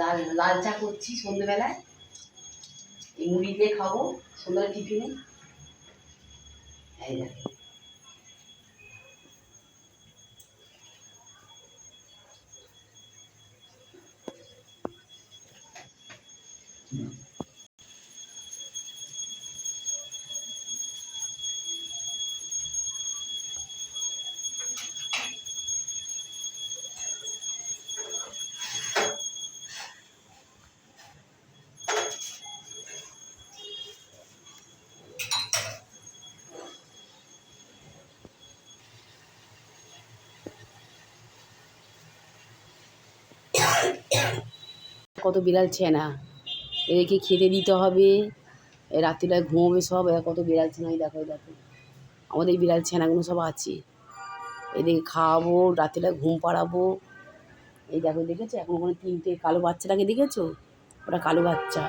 লাল লাল চা করছি সন্ধ্যেবেলায় এই মুড়ি দিয়ে খাব সন্ধ্যার টিফিনে এই দেখো। কত বিড়াল ছেনা। এদেরকে খেতে দিতে হবে। রাত্রিবেলায় ঘুমোবে সব, এরা কত বিড়াল ছেনা। এই দেখো দেখো। আমাদের বিড়াল ছেনাগুলো সব আছে। এদেরকে খাওয়াবো, রাত্রিবেলায় ঘুম পাড়াবো। এই দেখো, দেখেছ? এখন ওখানে তিনটে কালো বাচ্চাটাকে দেখেছ? ওটা কালো বাচ্চা।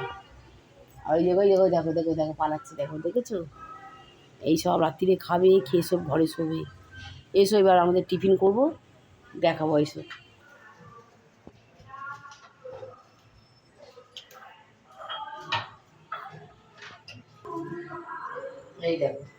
আর ওই দেখো ওই দেখো দেখো দেখো, পালাচ্ছে। দেখো, দেখেছ? এই সব রাত্রিরে খাবে, খেয়ে সব ঘরে শোবে। এসো এবার আমাদের টিফিন করব। দেখাবো, এসো। এই দেখো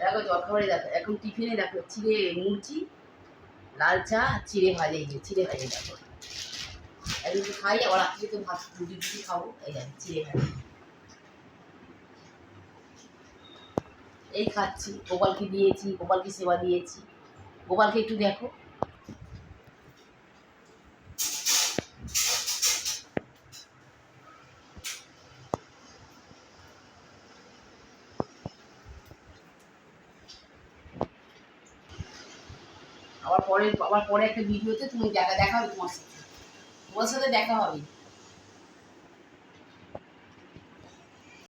দেখো দেখো, এখন টিফিনে দেখো চিড়ে লাল চা চিড়ে ভাজে গিয়ে চিড়ে ভাজে দেখো। এখন তো খাই, আবার তো ভাত, রুটি টুটি খাব এই দেখো চিড়ে ভাজে। এই খাচ্ছি, গোপালকে দিয়েছি, গোপালকে সেবা দিয়েছি। গোপালকে একটু দেখো। আবার পরে আবার পরে একটা ভিডিওতে তুমি দেখা দেখা হবে তোমার সাথে। তোমার সাথে দেখা হবে।